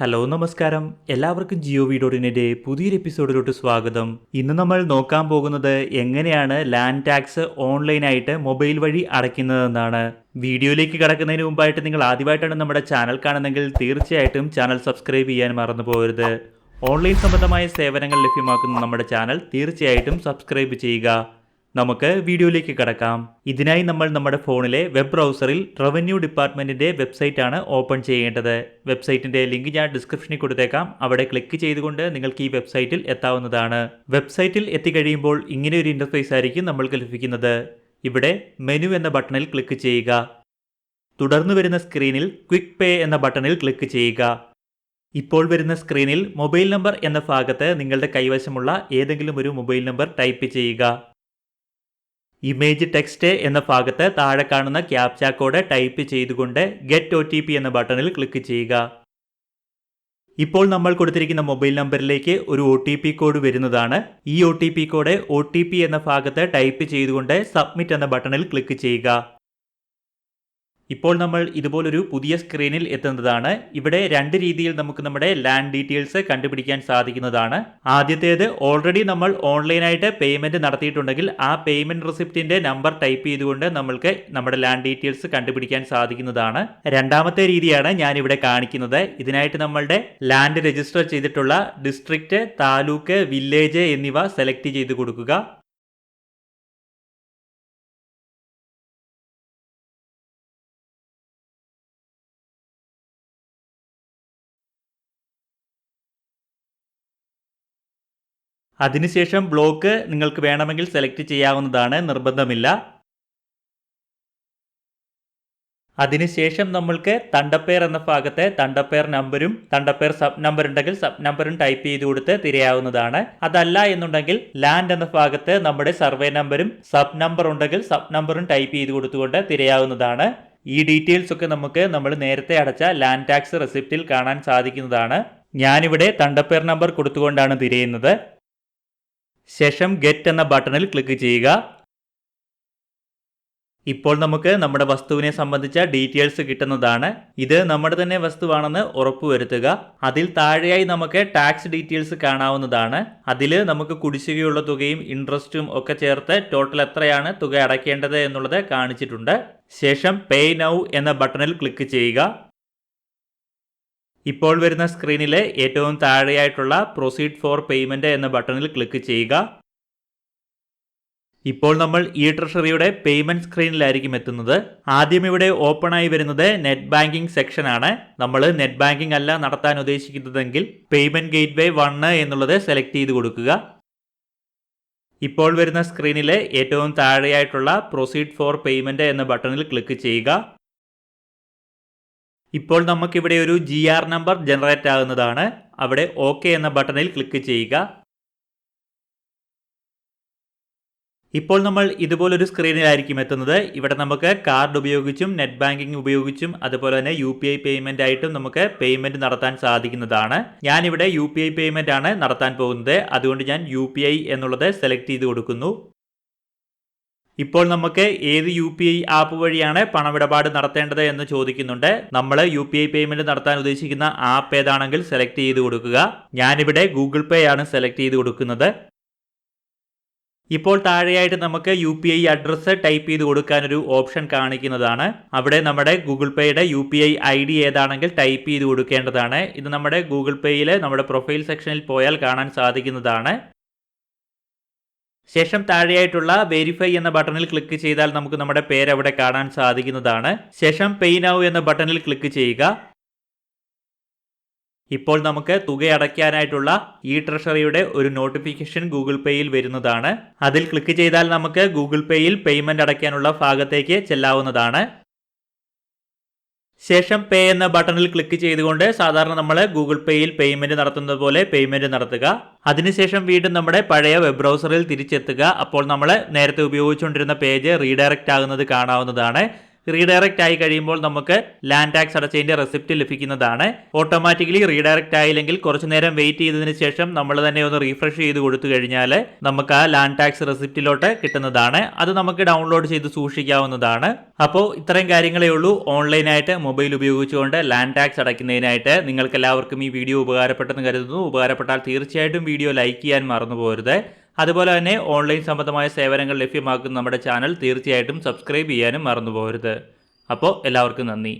Hello നമസ്കാരം. എല്ലാവർക്കും Jio V ഡോട്ടിന്റെ പുതിയൊരു എപ്പിസോഡിലോട്ട് സ്വാഗതം. ഇന്ന് നമ്മൾ നോക്കാൻ പോകുന്നത് എങ്ങനെയാണ് ലാൻഡ് ടാക്സ് ഓൺലൈനായിട്ട് മൊബൈൽ വഴി അടയ്ക്കുന്നതെന്നാണ്. വീഡിയോയിലേക്ക് കടക്കുന്നതിന് മുമ്പായിട്ട് നിങ്ങൾ ആദ്യമായിട്ടാണ് നമ്മുടെ ചാനൽ കാണുന്നതെങ്കിൽ തീർച്ചയായിട്ടും ചാനൽ സബ്സ്ക്രൈബ് ചെയ്യാൻ മറന്നു പോകരുത്. ഓൺലൈൻ സംബന്ധമായ സേവനങ്ങൾ ലഭ്യമാക്കുന്ന നമ്മുടെ ചാനൽ തീർച്ചയായിട്ടും സബ്സ്ക്രൈബ് ചെയ്യുക. നമുക്ക് വീഡിയോയിലേക്ക് കടക്കാം. ഇതിനായി നമ്മൾ നമ്മുടെ ഫോണിലെ വെബ് ബ്രൗസറിൽ റവന്യൂ ഡിപ്പാർട്ട്മെന്റിന്റെ വെബ്സൈറ്റ് ആണ് ഓപ്പൺ ചെയ്യേണ്ടത്. വെബ്സൈറ്റിന്റെ ലിങ്ക് ഞാൻ ഡിസ്ക്രിപ്ഷനിൽ കൊടുത്തേക്കാം. അവിടെ ക്ലിക്ക് ചെയ്തുകൊണ്ട് നിങ്ങൾക്ക് ഈ വെബ്സൈറ്റിൽ എത്താവുന്നതാണ്. വെബ്സൈറ്റിൽ എത്തിക്കഴിയുമ്പോൾ ഇങ്ങനെ ഒരു ഇന്റർഫേസ് ആയിരിക്കും നമ്മൾക്ക് ലഭിക്കുന്നത്. ഇവിടെ മെനു എന്ന ബട്ടണിൽ ക്ലിക്ക് ചെയ്യുക. തുടർന്ന് വരുന്ന സ്ക്രീനിൽ ക്വിക്ക് പേ എന്ന ബട്ടണിൽ ക്ലിക്ക് ചെയ്യുക. ഇപ്പോൾ വരുന്ന സ്ക്രീനിൽ മൊബൈൽ നമ്പർ എന്ന ഭാഗത്ത് നിങ്ങളുടെ കൈവശമുള്ള ഏതെങ്കിലും ഒരു മൊബൈൽ നമ്പർ ടൈപ്പ് ചെയ്യുക. ഇമേജ് ടെക്സ്റ്റ് എന്ന ഭാഗത്ത് താഴെ കാണുന്ന ക്യാപ്ച കോഡ് ടൈപ്പ് ചെയ്തുകൊണ്ട് ഗെറ്റ് ഒ എന്ന ബട്ടണിൽ ക്ലിക്ക് ചെയ്യുക. ഇപ്പോൾ നമ്മൾ കൊടുത്തിരിക്കുന്ന മൊബൈൽ നമ്പറിലേക്ക് ഒരു ഒ ടി പി കോഡ് വരുന്നതാണ്. ഈ O T P code O T P എന്ന ഭാഗത്ത് ടൈപ്പ് ചെയ്തുകൊണ്ട് സബ്മിറ്റ് എന്ന ബട്ടണിൽ ക്ലിക്ക് ചെയ്യുക. ഇപ്പോൾ നമ്മൾ ഇതുപോലൊരു പുതിയ സ്ക്രീനിൽ എത്തുന്നതാണ്. ഇവിടെ രണ്ട് രീതിയിൽ നമുക്ക് നമ്മുടെ ലാൻഡ് ഡീറ്റെയിൽസ് കണ്ടുപിടിക്കാൻ സാധിക്കുന്നതാണ്. ആദ്യത്തേത് ഓൾറെഡി നമ്മൾ ഓൺലൈനായിട്ട് പേയ്മെന്റ് നടത്തിയിട്ടുണ്ടെങ്കിൽ ആ പേയ്മെന്റ് റെസിപ്റ്റിന്റെ നമ്പർ ടൈപ്പ് ചെയ്തുകൊണ്ട് നമ്മൾക്ക് നമ്മുടെ ലാൻഡ് ഡീറ്റെയിൽസ് കണ്ടുപിടിക്കാൻ സാധിക്കുന്നതാണ്. രണ്ടാമത്തെ രീതിയാണ് ഞാൻ ഇവിടെ കാണിക്കുന്നത്. ഇതിനായിട്ട് നമ്മളുടെ ലാൻഡ് രജിസ്റ്റർ ചെയ്തിട്ടുള്ള ഡിസ്ട്രിക്റ്റ് താലൂക്ക് വില്ലേജ് എന്നിവ സെലക്ട് ചെയ്ത് കൊടുക്കുക. അതിനുശേഷം ബ്ലോക്ക് നിങ്ങൾക്ക് വേണമെങ്കിൽ സെലക്ട് ചെയ്യാവുന്നതാണ് നിർബന്ധമില്ല. അതിനുശേഷം നമ്മൾക്ക് തണ്ടപ്പേർ എന്ന ഭാഗത്തെ തണ്ടപ്പേർ നമ്പരും തണ്ടപ്പേർ സബ് നമ്പർ ഉണ്ടെങ്കിൽ സബ് നമ്പറും ടൈപ്പ് ചെയ്ത് കൊടുത്ത് തിരയാവുന്നതാണ്. അതല്ല എന്നുണ്ടെങ്കിൽ ലാൻഡ് എന്ന ഭാഗത്ത് നമ്മുടെ സർവേ നമ്പരും സബ് നമ്പർ ഉണ്ടെങ്കിൽ സബ് നമ്പറും ടൈപ്പ് ചെയ്ത് കൊടുത്തുകൊണ്ട് തിരയാവുന്നതാണ്. ഈ ഡീറ്റെയിൽസ് ഒക്കെ നമുക്ക് നമ്മൾ നേരത്തെ അടച്ച ലാൻഡ് ടാക്സ് റെസിപ്റ്റിൽ കാണാൻ സാധിക്കുന്നതാണ്. ഞാനിവിടെ തണ്ടപ്പേർ നമ്പർ കൊടുത്തുകൊണ്ടാണ് തിരയുന്നത്. ശേഷം ഗെറ്റ് എന്ന ബട്ടണിൽ ക്ലിക്ക് ചെയ്യുക. ഇപ്പോൾ നമുക്ക് നമ്മുടെ വസ്തുവിനെ സംബന്ധിച്ച ഡീറ്റെയിൽസ് കിട്ടുന്നതാണ്. ഇത് നമ്മുടെ തന്നെ വസ്തുവാണെന്ന് ഉറപ്പുവരുത്തുക. അതിൽ താഴെയായി നമുക്ക് ടാക്സ് ഡീറ്റെയിൽസ് കാണാവുന്നതാണ്. അതിൽ നമുക്ക് കുടിശ്ശികയുള്ള തുകയും ഇൻട്രസ്റ്റും ഒക്കെ ചേർത്ത് ടോട്ടൽ എത്രയാണ് തുക അടയ്ക്കേണ്ടത് എന്നുള്ളത് കാണിച്ചിട്ടുണ്ട്. ശേഷം പേ നൗ എന്ന ബട്ടണിൽ ക്ലിക്ക് ചെയ്യുക. ഇപ്പോൾ വരുന്ന സ്ക്രീനിലെ ഏറ്റവും താഴെയായിട്ടുള്ള പ്രൊസീഡ് ഫോർ പേയ്മെന്റ് എന്ന ബട്ടണിൽ ക്ലിക്ക് ചെയ്യുക. ഇപ്പോൾ നമ്മൾ ഇ ട്രഷറിയുടെ പേയ്മെന്റ് സ്ക്രീനിലായിരിക്കും എത്തുന്നത്. ആദ്യം ഇവിടെ ഓപ്പൺ ആയി വരുന്നത് നെറ്റ് ബാങ്കിംഗ് സെക്ഷൻ ആണ്. നമ്മൾ നെറ്റ് ബാങ്കിംഗ് അല്ല നടത്താൻ ഉദ്ദേശിക്കുന്നതെങ്കിൽ പേയ്മെന്റ് ഗേറ്റ് വേ എന്നുള്ളത് സെലക്ട് ചെയ്ത് കൊടുക്കുക. ഇപ്പോൾ വരുന്ന സ്ക്രീനിലെ ഏറ്റവും താഴെയായിട്ടുള്ള പ്രൊസീഡ് ഫോർ പേയ്മെന്റ് എന്ന ബട്ടണിൽ ക്ലിക്ക് ചെയ്യുക. ഇപ്പോൾ നമുക്കിവിടെ ഒരു ജി ആർ നമ്പർ ജനറേറ്റ് ആകുന്നതാണ്. അവിടെ ഓക്കെ എന്ന ബട്ടണിൽ ക്ലിക്ക് ചെയ്യുക. ഇപ്പോൾ നമ്മൾ ഇതുപോലൊരു സ്ക്രീനിലായിരിക്കും എത്തുന്നത്. ഇവിടെ നമുക്ക് കാർഡ് ഉപയോഗിച്ചും നെറ്റ് ബാങ്കിംഗ് ഉപയോഗിച്ചും അതുപോലെ തന്നെ യു പി ഐ പേയ്മെന്റ് ആയിട്ടും നമുക്ക് പേയ്മെന്റ് നടത്താൻ സാധിക്കുന്നതാണ്. ഞാനിവിടെ യു പി ഐ പേയ്മെന്റ് ആണ് നടത്താൻ പോകുന്നത്. അതുകൊണ്ട് ഞാൻ യു പി ഐ എന്നുള്ളത് സെലക്ട് ചെയ്ത് കൊടുക്കുന്നു. ഇപ്പോൾ നമുക്ക് ഏത് യു പി ഐ ആപ്പ് വഴിയാണ് പണമിടപാട് നടത്തേണ്ടത് എന്ന് ചോദിക്കുന്നുണ്ട്. നമ്മൾ യു പി ഐ പേയ്മെന്റ് നടത്താൻ ഉദ്ദേശിക്കുന്ന ആപ്പ് ഏതാണെങ്കിൽ സെലക്ട് ചെയ്ത് കൊടുക്കുക. ഞാനിവിടെ ഗൂഗിൾ പേ ആണ് സെലക്ട് ചെയ്ത് കൊടുക്കുന്നത്. ഇപ്പോൾ താഴെയായിട്ട് നമുക്ക് U P I address type ചെയ്ത് കൊടുക്കാൻ ഒരു ഓപ്ഷൻ കാണിക്കുന്നതാണ്. അവിടെ നമ്മുടെ Google പേയുടെ U P I I D ഏതാണെങ്കിൽ type ചെയ്ത് കൊടുക്കേണ്ടതാണ്. ഇത് നമ്മുടെ ഗൂഗിൾ പേയിൽ നമ്മുടെ പ്രൊഫൈൽ സെക്ഷനിൽ പോയാൽ കാണാൻ സാധിക്കുന്നതാണ്. ശേഷം താഴെയായിട്ടുള്ള വെരിഫൈ എന്ന ബട്ടണിൽ ക്ലിക്ക് ചെയ്താൽ നമുക്ക് നമ്മുടെ പേര് അവിടെ കാണാൻ സാധിക്കുന്നതാണ്. ശേഷം പേ നൗ എന്ന ബട്ടണിൽ ക്ലിക്ക് ചെയ്യുക. ഇപ്പോൾ നമുക്ക് തുക അടയ്ക്കാനായിട്ടുള്ള ഈ ട്രഷറിയുടെ ഒരു നോട്ടിഫിക്കേഷൻ ഗൂഗിൾ പേയിൽ വരുന്നതാണ്. അതിൽ ക്ലിക്ക് ചെയ്താൽ നമുക്ക് ഗൂഗിൾ പേയിൽ പേയ്മെന്റ് അടയ്ക്കാനുള്ള ഭാഗത്തേക്ക് ചെല്ലാവുന്നതാണ്. ശേഷം പേ എന്ന ബട്ടണിൽ ക്ലിക്ക് ചെയ്തുകൊണ്ട് സാധാരണ നമ്മൾ ഗൂഗിൾ പേയിൽ പേയ്മെന്റ് നടത്തുന്നത് പോലെ പേയ്മെന്റ് നടത്തുക. അതിനുശേഷം വീണ്ടും നമ്മുടെ പഴയ വെബ് ബ്രൗസറിൽ തിരിച്ചെത്തുക. അപ്പോൾ നമ്മൾ നേരത്തെ ഉപയോഗിച്ചുകൊണ്ടിരുന്ന പേജ് റീഡയറക്റ്റ് ആകുന്നത് കാണാവുന്നതാണ്. റീഡയറക്റ്റ് ആയി കഴിയുമ്പോൾ നമുക്ക് ലാൻഡ് ടാക്സ് അടച്ചതിന്റെ റെസിപ്റ്റ് ലഭിക്കുന്നതാണ്. ഓട്ടോമാറ്റിക്കലി റീഡയറക്റ്റ് ആയില്ലെങ്കിൽ കുറച്ചു നേരം വെയിറ്റ് ചെയ്തതിന് ശേഷം നമ്മൾ തന്നെ ഒന്ന് റീഫ്രഷ് ചെയ്ത് കൊടുത്തു കഴിഞ്ഞാൽ നമുക്ക് ആ ലാൻഡ് ടാക്സ് റെസിപ്റ്റിലോട്ട് കിട്ടുന്നതാണ്. അത് നമുക്ക് ഡൗൺലോഡ് ചെയ്ത് സൂക്ഷിക്കാവുന്നതാണ്. അപ്പോൾ ഇത്രയും കാര്യങ്ങളേ ഉള്ളൂ. ഓൺലൈനായിട്ട് മൊബൈൽ ഉപയോഗിച്ചുകൊണ്ട് ലാൻഡ് ടാക്സ് അടയ്ക്കുന്നതിനായിട്ട് നിങ്ങൾക്ക് എല്ലാവർക്കും ഈ വീഡിയോ ഉപകാരപ്പെട്ടെന്ന് കരുതുന്നു. ഉപകാരപ്പെട്ടാൽ തീർച്ചയായിട്ടും വീഡിയോ ലൈക്ക് ചെയ്യാൻ മറന്നു പോകരുത് അതുപോലെ തന്നെ ഓൺലൈൻ സംബന്ധമായ സേവനങ്ങൾ ലഭ്യമാക്കുന്ന നമ്മുടെ ചാനൽ തീർച്ചയായിട്ടും സബ്സ്ക്രൈബ് ചെയ്യാനും മറന്നു പോകരുത് അപ്പോൾ എല്ലാവർക്കും നന്ദി.